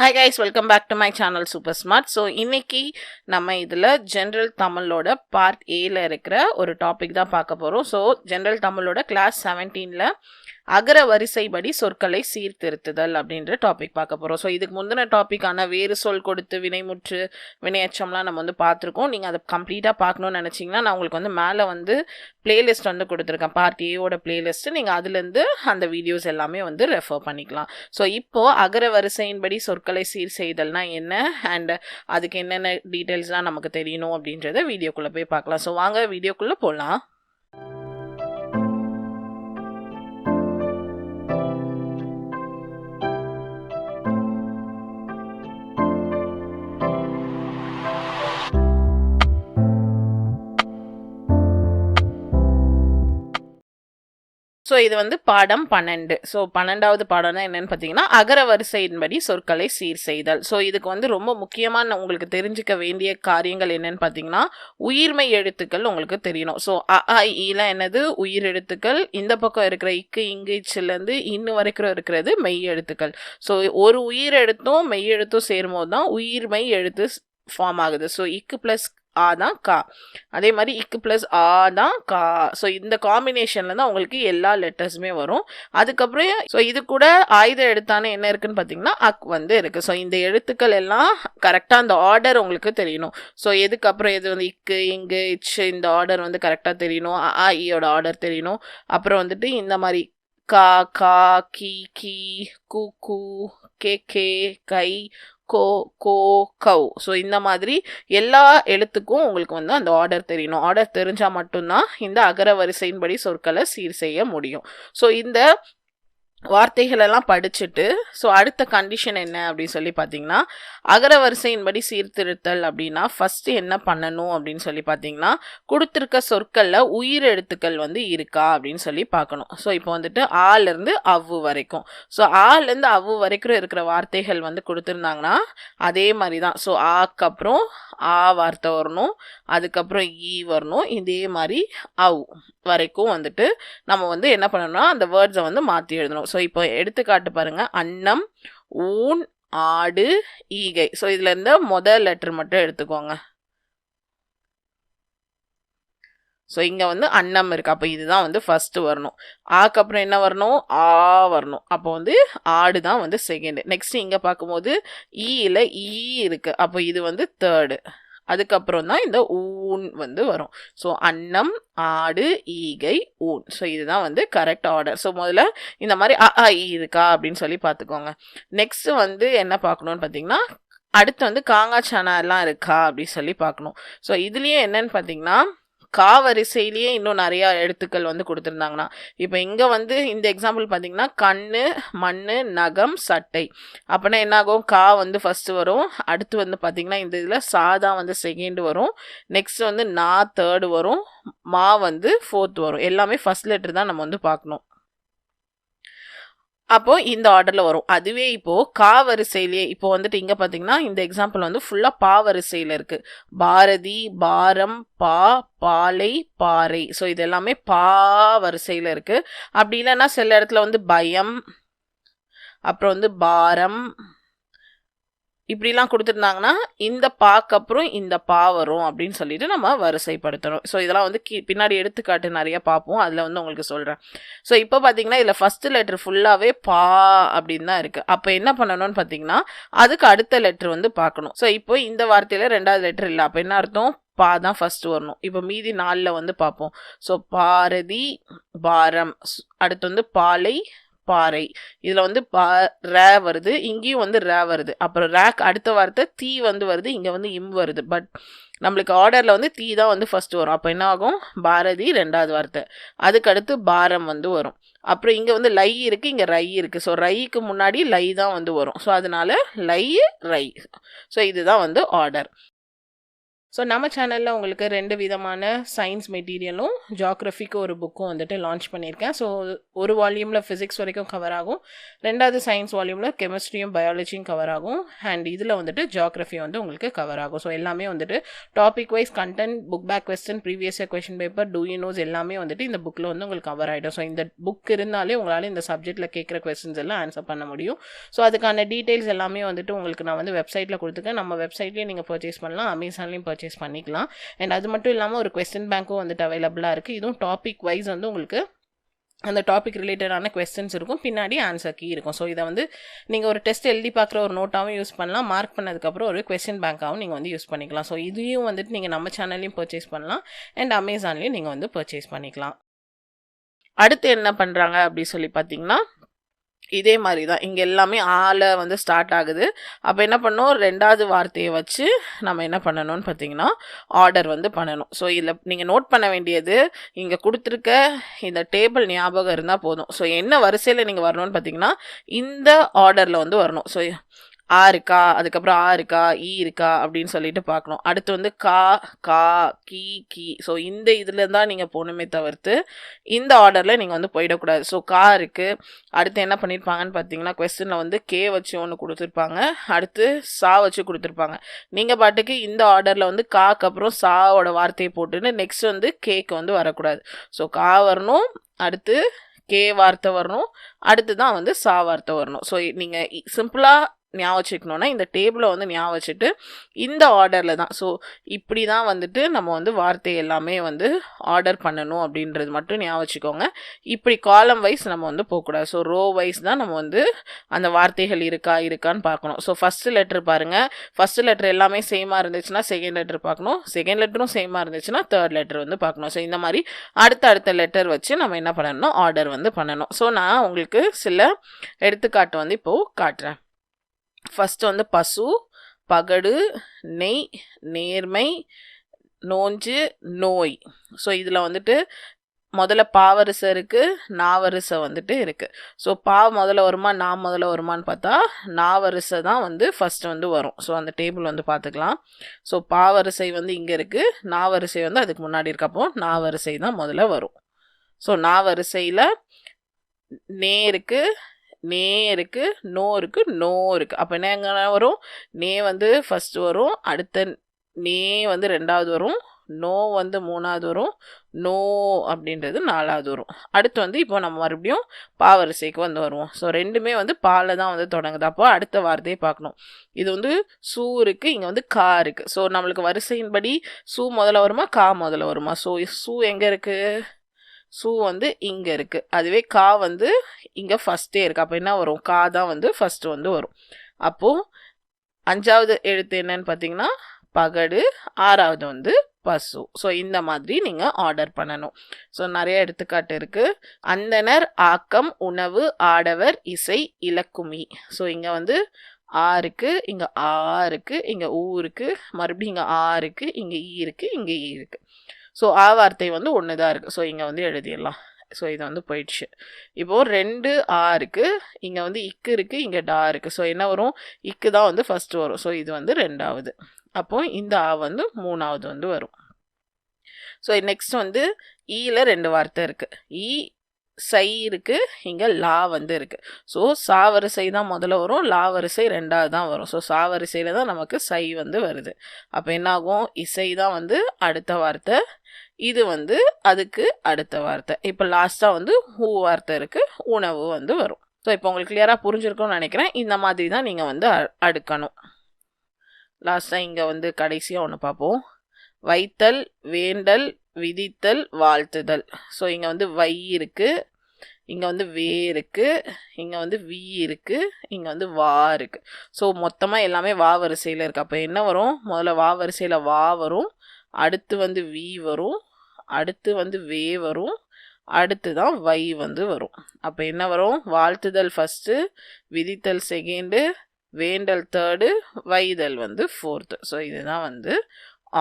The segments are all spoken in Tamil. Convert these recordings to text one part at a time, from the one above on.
Hi guys welcome back to my channel super smart so இன்னைக்கு நம்ம இதில் ஜென்ரல் தமிழோட பார்ட் ஏல இருக்கிற ஒரு டாபிக் தான் பார்க்க போகிறோம் ஸோ ஜென்ரல் தமிழோட கிளாஸ் செவன்டீனில் அகர வரிசைப்படி சொற்களை சீர்திருத்துதல் அப்படின்ற டாபிக் பார்க்க போகிறோம் ஸோ இதுக்கு முந்தின டாப்பிக்கான வேறு சொல் கொடுத்து வினைமுற்று வினையச்சம்லாம் நம்ம வந்து பார்த்துருக்கோம். நீங்கள் அதை கம்ப்ளீட்டாக பார்க்கணும்னு நினச்சிங்கன்னா நான் உங்களுக்கு வந்து மேலே வந்து பிளேலிஸ்ட் வந்து கொடுத்துருக்கேன். பார்ட் ஏவோட பிளேலிஸ்ட்டு நீங்கள் அதுலேருந்து அந்த வீடியோஸ் எல்லாமே வந்து ரெஃபர் பண்ணிக்கலாம். ஸோ இப்போது அகர வரிசையின்படி சொற்களை சீர் செய்தல்னா என்ன? அண்ட் அதுக்கு என்னென்ன டீட்டெயில்ஸ்லாம் நமக்கு தெரியணும் அப்படின்றத வீடியோக்குள்ளே போய் பார்க்கலாம். ஸோ வாங்க வீடியோக்குள்ளே போகலாம் ஸோ இது வந்து பாடம் பன்னெண்டு. ஸோ பன்னெண்டாவது பாடம்னா என்னென்னு பார்த்தீங்கன்னா அகர வரிசையின்படி சொற்களை சீர் செய்தல். ஸோ இதுக்கு வந்து ரொம்ப முக்கியமான உங்களுக்கு தெரிஞ்சுக்க வேண்டிய காரியங்கள் என்னென்னு பார்த்தீங்கன்னா உயிர்மை எழுத்துக்கள் உங்களுக்கு தெரியணும். ஸோ அ ஆ, என்னது? உயிர் எழுத்துக்கள். இந்த பக்கம் இருக்கிற இக்கு இங்கு இச்சிலேருந்து இன்னும் வரைக்கும் இருக்கிறது மெய் எழுத்துக்கள். ஸோ ஒரு உயிர் எழுத்தும் மெய் எழுத்தும் சேரும்போது தான் உயிர்மெய் எழுத்து ஃபார்ம் ஆகுது. ஸோ இக்கு ப்ளஸ் ஆ தான் கா. அதே மாதிரி இக்கு ப்ளஸ் ஆ தான் கா. ஸோ இந்த காம்பினேஷனில் தான் உங்களுக்கு எல்லா லெட்டர்ஸுமே வரும். அதுக்கப்புறம் ஸோ இது கூட ஆயுத எழுத்தான என்ன இருக்குன்னு பார்த்தீங்கன்னா அக் வந்து இருக்குது ஸோ இந்த எழுத்துக்கள் எல்லாம் கரெக்டாக அந்த ஆர்டர் உங்களுக்கு தெரியணும். ஸோ எதுக்கப்புறம் எது வந்து இக்கு இங்கு இச்சு இந்த ஆர்டர் வந்து கரெக்டாக தெரியணும். அ ஆ, ஈயோட ஆர்டர் தெரியணும். அப்புறம் வந்துட்டு இந்த மாதிரி கா கா கி கி கு கு கே கே கை கோ கோ கவ். ஸோ இந்த மாதிரி எல்லா எழுத்துக்கும் உங்களுக்கு வந்து அந்த ஆர்டர் தெரியணும். ஆர்டர் தெரிஞ்சால் மட்டும்தான் இந்த அகர வரிசையின்படி சொற்களை சீர் செய்ய முடியும். ஸோ இந்த வார்த்தைகள் எல்லாம் படிச்சுட்டு ஸோ அடுத்த கண்டிஷன் என்ன அப்படின்னு சொல்லி பார்த்தீங்கன்னா அகரவரிசையின்படி சீர்திருத்தல் அப்படின்னா ஃபஸ்ட்டு என்ன பண்ணணும் அப்படின்னு சொல்லி பார்த்தீங்கன்னா கொடுத்துருக்க சொற்களில் உயிர் எழுத்துக்கள் வந்து இருக்கா அப்படின்னு சொல்லி பார்க்கணும். ஸோ இப்போ வந்துட்டு ஆலேருந்து அவ்வு வரைக்கும். ஸோ ஆலேருந்து அவ்வு வரைக்கும் இருக்கிற வார்த்தைகள் வந்து கொடுத்துருந்தாங்கன்னா அதே மாதிரி தான் ஸோ ஆக்கு அப்புறம் ஆ வார்த்தை வரணும் அதுக்கப்புறம் ஈ வரணும் இதே மாதிரி அவ் வரைக்கும் வந்துட்டு நம்ம வந்து என்ன பண்ணணும்னா அந்த வேர்ட்ஸை வந்து மாற்றி எழுதணும். ஸோ இப்போ எடுத்துக்காட்டு பாருங்கள் அன்னம் ஊன் ஆடு ஈகை. ஸோ இதில் இருந்து முதல் லெட்டர் மட்டும் எடுத்துக்கோங்க. ஸோ இங்கே வந்து அன்னம் இருக்குது அப்போ இதுதான் வந்து ஃபஸ்ட்டு வரணும். ஆக்கு அப்புறம் என்ன வரணும்? ஆ வரணும். அப்போ வந்து ஆடு தான் வந்து செகண்டு நெக்ஸ்ட் இங்கே பார்க்கும்போது ஈயில் ஈ இருக்குது அப்போ இது வந்து தேர்டு அதுக்கப்புறம் தான் இந்த ஊன் வந்து வரும். ஸோ அன்னம் ஆடு ஈகை ஊன் ஸோ இதுதான் வந்து கரெக்ட் ஆர்டர் ஸோ முதல்ல இந்த மாதிரி அ ஆ, ஈ இருக்கா அப்படின்னு சொல்லி பார்த்துக்கோங்க. நெக்ஸ்ட் வந்து என்ன பார்க்கணும்னு பார்த்தீங்கன்னா அடுத்து வந்து காங்காச்சானா எல்லாம் இருக்கா அப்படின்னு சொல்லி பார்க்கணும். ஸோ இதுலேயே என்னன்னு பார்த்தீங்கன்னா கா வரிசையிலேயே இன்னும் நிறையா எழுத்துக்கள் வந்து கொடுத்துருந்தாங்கன்னா இப்போ இங்கே வந்து இந்த எக்ஸாம்பிள் பார்த்தீங்கன்னா கண்ணு மண் நகம் சட்டை. அப்போனா என்னாகும்? கா வந்து ஃபஸ்ட்டு வரும். அடுத்து வந்து பார்த்தீங்கன்னா இந்த இதில் சாதா வந்து செகண்ட் வரும். நெக்ஸ்ட் வந்து நா தேர்டு வரும். மா வந்து ஃபோர்த் வரும். எல்லாமே ஃபர்ஸ்ட் லெட்டர் தான் நம்ம வந்து பார்க்கணும். அப்போ இந்த ஆர்டரில் வரும். அதுவே இப்போ கா வரிசையிலேயே இப்போ வந்துட்டு இங்கே பார்த்தீங்கன்னா இந்த எக்ஸாம்பிள் வந்து ஃபுல்லாக பா வரிசையில் இருக்கு. பாரதி பாரம் பா பாலை பாறை. ஸோ இது எல்லாமே பா வரிசையில் இருக்கு. அப்படி இல்லைன்னா சில இடத்துல வந்து பயம் அப்புறம் வந்து பாரம் இப்படிலாம் கொடுத்துருந்தாங்கன்னா இந்த பாக்கு அப்புறம் இந்த பா வரும் அப்படின்னு சொல்லிட்டு நம்ம வரிசைப்படுத்தணும். ஸோ இதெல்லாம் வந்து கீ பின்னாடி எடுத்துக்காட்டு நிறைய பார்ப்போம். அதில் வந்து உங்களுக்கு சொல்கிறேன் ஸோ இப்போ பார்த்தீங்கன்னா இதில் ஃபஸ்ட்டு லெட்டர் ஃபுல்லாகவே பா அப்படின்னு தான் இருக்குது அப்போ என்ன பண்ணணும்னு பார்த்தீங்கன்னா அதுக்கு அடுத்த லெட்டர் வந்து பார்க்கணும். ஸோ இப்போ இந்த வார்த்தையில் ரெண்டாவது லெட்டர் இல்லை. அப்போ என்ன அர்த்தம்? பா தான் ஃபர்ஸ்ட் வரணும். இப்போ மீதி நாளில் வந்து பார்ப்போம். ஸோ பாரதி பாரம். ஸ்- அடுத்து வந்து பாலை பாறை. இதில் வந்து பா ரே வருது இங்கேயும் வந்து ரே வருது. அப்புறம் ரேக் அடுத்த வார்த்தை தீ வந்து வருது இங்கே வந்து இம் வருது. பட் நம்மளுக்கு ஆர்டரில் வந்து தீ தான் வந்து ஃபஸ்ட்டு வரும். அப்போ என்ன ஆகும்? பாரதி ரெண்டாவது வார்த்தை. அதுக்கடுத்து பாரம் வந்து வரும். அப்புறம் இங்கே வந்து லை இருக்குது இங்கே ரை இருக்குது ஸோ ரைக்கு முன்னாடி லை தான் வந்து வரும். ஸோ அதனால லை ரை. ஸோ இதுதான் வந்து ஆர்டர் ஸோ நம்ம சேனலில் உங்களுக்கு ரெண்டு விதமான சயின்ஸ் மெட்டீரியலும் ஜாக்ரஃபிக்கு ஒரு புக்கும் வந்துட்டு லான்ச் பண்ணியிருக்கேன். ஸோ ஒரு வால்யூமில் ஃபிசிக்ஸ் வரைக்கும் கவர் ஆகும். ரெண்டாவது சயின்ஸ் வால்யூமில் கெமிஸ்ட்ரியும் பயாலஜியும் கவர் ஆகும். அண்ட் இதில் வந்துட்டு ஜாக்ரஃபி வந்து உங்களுக்கு கவர் ஆகும். ஸோ எல்லாமே வந்துட்டு topic wise content book back question previous year question paper do you knows எல்லாமே வந்துட்டு இந்த புக்கில் வந்து உங்களுக்கு கவர் ஆகிடும் ஸோ இந்த புக் இருந்தாலே உங்களால் இந்த சப்ஜெக்ட்டில் கேட்குற கொஸ்டின்ஸ் எல்லாம் ஆன்சர் பண்ண முடியும். ஸோ அதுக்கான டீட்டெயில்ஸ் எல்லாமே வந்துட்டு உங்களுக்கு நான் வந்து வெப்சைட்டில் கொடுத்துருக்கேன். நம்ம வெப்சைட்லேயே நீங்கள் பர்ச்சேஸ் பண்ணலாம். அமேசான்லேயும் பர்ச்சேஸ் பர்ச்சேஸ் பண்ணிக்கலாம். அண்ட் அது மட்டும் இல்லாமல் ஒரு கொஸ்டின் பேங்க்கும் வந்துட்டு அவைலபிளாக இருக்குது இதுவும் டாபிக் வைஸ் வந்து உங்களுக்கு அந்த டாபிக் ரிலேட்டடான கொஸ்டின்ஸ் இருக்கும். பின்னாடி ஆன்சர் கீ இருக்கும். ஸோ இதை வந்து நீங்கள் ஒரு டெஸ்ட் எழுதி பார்க்குற ஒரு நோட்டாகவும் யூஸ் பண்ணலாம். மார்க் பண்ணதுக்கப்புறம் ஒரு கொஸ்டின் பேங்க்காகவும் நீங்கள் வந்து யூஸ் பண்ணிக்கலாம். ஸோ இதையும் வந்துட்டு நீங்கள் நம்ம சேனல்லையும் பர்ச்சேஸ் பண்ணலாம். அண்ட் அமேசான்லேயும் நீங்கள் வந்து பர்ச்சேஸ் பண்ணிக்கலாம். அடுத்து என்ன பண்ணுறாங்க அப்படி சொல்லி பார்த்தீங்கன்னா இதே மாதிரி தான். இங்கே எல்லாமே ஆளை வந்து ஸ்டார்ட் ஆகுது. அப்போ என்ன பண்ணணும் ரெண்டாவது வார்த்தையை வச்சு நம்ம என்ன பண்ணணும்னு பார்த்தீங்கன்னா ஆர்டர் வந்து பண்ணணும். ஸோ இதில் நீங்கள் நோட் பண்ண வேண்டியது இங்கே கொடுத்துருக்க இந்த டேபிள் ஞாபகம் இருந்தால் போதும். ஸோ என்ன வரிசையில் நீங்கள் வரணும்னு பார்த்தீங்கன்னா இந்த ஆர்டரில் வந்து வரணும். ஸோ ஆ இருக்கா அதுக்கப்புறம் ஆ இருக்கா ஈ இருக்கா அப்படின்னு சொல்லிட்டு பார்க்கணும். அடுத்து வந்து கா கா கீ கீ. ஸோ இந்த இதில் தான் நீங்கள் போகணுமே தவிர்த்து இந்த ஆர்டரில் நீங்கள் வந்து போயிடக்கூடாது. ஸோ கா இருக்குது அடுத்து என்ன பண்ணியிருப்பாங்கன்னு பார்த்தீங்கன்னா கொஸ்டினில் வந்து கே வச்சு ஒன்று கொடுத்துருப்பாங்க. அடுத்து சா வச்சு கொடுத்துருப்பாங்க. நீங்கள் பாட்டுக்கு இந்த ஆர்டரில் வந்து காக்கு அப்புறம் சாவோட வார்த்தையை போட்டுன்னு நெக்ஸ்ட் வந்து கேக்கு வந்து வரக்கூடாது. ஸோ கா வரணும். அடுத்து கே வார்த்தை வரணும். அடுத்து தான் வந்து சா வார்த்தை வரணும். ஸோ நீங்கள் சிம்பிளாக ஞாபகம் வச்சுக்கணுன்னா இந்த டேபிளை வந்து ஞாபகம் வச்சுட்டு இந்த ஆர்டரில் தான். ஸோ இப்படி தான் வந்துட்டு நம்ம வந்து வார்த்தை எல்லாமே வந்து ஆர்டர் பண்ணணும் அப்படின்றது மட்டும் ஞாபகம் வச்சுக்கோங்க. இப்படி காலம் வைஸ் நம்ம வந்து போகக்கூடாது. ஸோ ரோ வைஸ் தான் நம்ம வந்து அந்த வார்த்தைகள் இருக்கா இருக்கான்னு பார்க்கணும். ஸோ ஃபஸ்ட்டு லெட்ரு பாருங்கள் ஃபஸ்ட்டு லெட்ரு எல்லாமே சேமாக இருந்துச்சுன்னா செகண்ட் லெட்ரு பார்க்கணும். செகண்ட் லெட்டரும் சேமாக இருந்துச்சுன்னா தேர்ட் லெட்டர் வந்து பார்க்கணும். ஸோ இந்த மாதிரி அடுத்த அடுத்த லெட்டர் வச்சு நம்ம என்ன பண்ணணும்? ஆர்டர் வந்து பண்ணணும். ஸோ நான் உங்களுக்கு சில எடுத்துக்காட்டு வந்து இப்போது காட்டுறேன். ஃபஸ்ட்டு வந்து பசு பகடு நெய் நேர்மை நோஞ்சு நோய். ஸோ இதில் வந்துட்டு முதல்ல பாவரிசை இருக்குது நாவரிசை வந்துட்டு இருக்குது ஸோ பா முதல்ல வருமா நா முதல்ல வருமானு பார்த்தா நாவரிசை தான் வந்து ஃபஸ்ட்டு வந்து வரும். ஸோ அந்த டேபிள் வந்து பார்த்துக்கலாம். ஸோ பாவரிசை வந்து இங்கே இருக்குது நாவரிசை வந்து அதுக்கு முன்னாடி இருக்கப்போ நாவரிசை தான் முதல்ல வரும். ஸோ நாவரிசையில் நே இருக்குது நே இருக்கு நோ இருக்கு நோ இருக்கு. அப்போ என்ன வரும்? நே வந்து ஃபர்ஸ்ட் வரும் அடுத்த நே வந்து ரெண்டாவது வரும் நோ வந்து மூணாவது வரும் நோ அப்படின்றது நாலாவது வரும். அடுத்து வந்து இப்போ நம்ம மறுபடியும் பாவரிசைக்கு வந்து வருவோம். ஸோ ரெண்டுமே வந்து பாலில் தான் வந்து தொடங்குது. அப்போ அடுத்த வார்த்தையை பார்க்கணும். இது வந்து சூ இருக்குது இங்கே வந்து கா இருக்குது ஸோ நம்மளுக்கு வரிசையின்படி சூ முதல்ல வருமா? கா முதல்ல வருமா? ஸோ சூ எங்கே இருக்குது சூ வந்து இங்கே இருக்குது அதுவே கா வந்து இங்கே ஃபஸ்ட்டே இருக்குது அப்போ என்ன வரும்? கா தான் வந்து ஃபஸ்ட்டு வந்து வரும். அப்போது அஞ்சாவது எழுத்து என்னன்னு பார்த்தீங்கன்னா பகடு ஆறாவது வந்து பசு. ஸோ இந்த மாதிரி நீங்கள் ஆர்டர் பண்ணணும். ஸோ நிறைய எடுத்துக்காட்டு இருக்குது அந்தனர் ஆக்கம் உணவு ஆடவர் இசை இலக்குமி. ஸோ இங்கே வந்து ஆ இருக்குது இங்கே ஆ இருக்குது இங்கே ஊ மறுபடியும் இங்கே ஆ இருக்குது இங்கே ஈ இருக்குது இங்கே ஈ இருக்குது ஸோ ஆ வார்த்தை வந்து ஒன்று தான் இருக்குது ஸோ இங்கே வந்து எழுதிடலாம். ஸோ இது வந்து போயிடுச்சு. இப்போது ரெண்டு ஆ இருக்குது இங்கே வந்து இக்கு இருக்குது இங்கே டா இருக்குது ஸோ என்ன வரும்? இக்கு தான் வந்து ஃபஸ்ட்டு வரும். ஸோ இது வந்து ரெண்டாவது. அப்போ இந்த ஆ வந்து மூணாவது வந்து வரும். ஸோ நெக்ஸ்ட் வந்து e ஈயில் ரெண்டு வார்த்தை இருக்குது ஈ e, சை இருக்குது இங்கே லா வந்து இருக்கு. ஸோ சா வரிசை தான் முதல்ல வரும் லா வரிசை ரெண்டாவது தான் வரும். ஸோ சா வரிசையில் தான் நமக்கு சை வந்து வருது. அப்போ என்னாகும்? இசை தான் வந்து அடுத்த வார்த்தை. இது வந்து அதுக்கு அடுத்த வார்த்தை. இப்போ லாஸ்ட்டாக வந்து ஹூ வார்த்தை இருக்குது உணவு வந்து வரும். ஸோ இப்போ உங்களுக்கு கிளியராக புரிஞ்சிருக்கும்னு நினைக்கிறேன். இந்த மாதிரி தான் நீங்கள் வந்து அடுக்கணும். லாஸ்ட்டாக இங்கே வந்து கடைசியாக ஒன்று பார்ப்போம். வைத்தல் வேண்டல் விதித்தல் வாழ்த்துதல். ஸோ இங்கே வந்து வை இருக்குது இங்கே வந்து வே இருக்குது இங்கே வந்து வி இருக்குது இங்கே வந்து வா இருக்குது ஸோ மொத்தமாக எல்லாமே வா வரிசையில் இருக்குது அப்போ என்ன வரும்? முதல்ல வா வரிசையில் வா வரும் அடுத்து வந்து வி வரும் அடுத்து வந்து வே வரும் அடுத்து தான் வை வந்து வரும். அப்போ என்ன வரும்? வாழ்த்துதல் ஃபஸ்ட்டு விதித்தல் செகண்டு வேண்டல் தேர்டு வைதல் வந்து ஃபோர்த்து ஸோ இதுதான் வந்து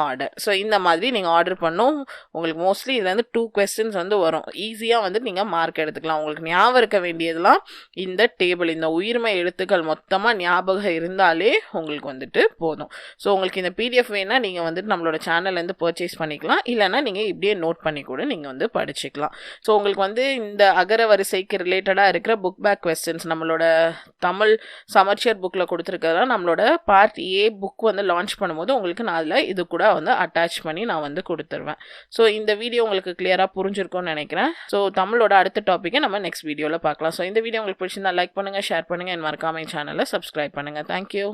ஆர்டர் ஸோ இந்த மாதிரி நீங்கள் ஆர்டர் பண்ணும். உங்களுக்கு மோஸ்ட்லி இதில் வந்து டூ கொஸ்டின்ஸ் வந்து வரும். ஈஸியாக வந்து நீங்கள் மார்க் எடுத்துக்கலாம். உங்களுக்கு ஞாபகம் இருக்க வேண்டியதெல்லாம் இந்த டேபிள் இந்த உயிர்மை எழுத்துக்கள் மொத்தமாக ஞாபகம் இருந்தாலே உங்களுக்கு வந்துட்டு போதும். ஸோ உங்களுக்கு இந்த பிடிஎஃப் வேணால் நீங்கள் வந்துட்டு நம்மளோட சேனல்லேருந்து பர்ச்சேஸ் பண்ணிக்கலாம். இல்லைன்னா நீங்கள் இப்படியே நோட் பண்ணி கூட நீங்கள் வந்து படிச்சுக்கலாம். ஸோ உங்களுக்கு வந்து இந்த அகர வரிசைக்கு ரிலேட்டடாக இருக்கிற புக் பேக் கொஸ்டின்ஸ் நம்மளோட தமிழ் சமர்ச்சியர் புக்கில் கொடுத்துருக்கறதா நம்மளோட பார்ட் ஏ புக் வந்து லான்ச் பண்ணும்போது உங்களுக்கு நான் அதில் இது கூட வந்து அட்டாச் பண்ணி நான் வந்து கொடுத்துருவேன். ஸோ இந்த வீடியோ உங்களுக்கு கிளியராக புரிஞ்சிருக்கும்னு நினைக்கிறேன். ஸோ தமிழோட அடுத்த டாப்பிக்கை நம்ம நெக்ஸ்ட் வீடியோவில் பார்க்கலாம். ஸோ இந்த வீடியோ உங்களுக்கு பிடிச்சிருந்தா லைக் பண்ணுங்கள் ஷேர் பண்ணுங்கள் என் மறக்காமல் சேனலை சப்ஸ்கிரைப் பண்ணுங்கள் தேங்க்யூ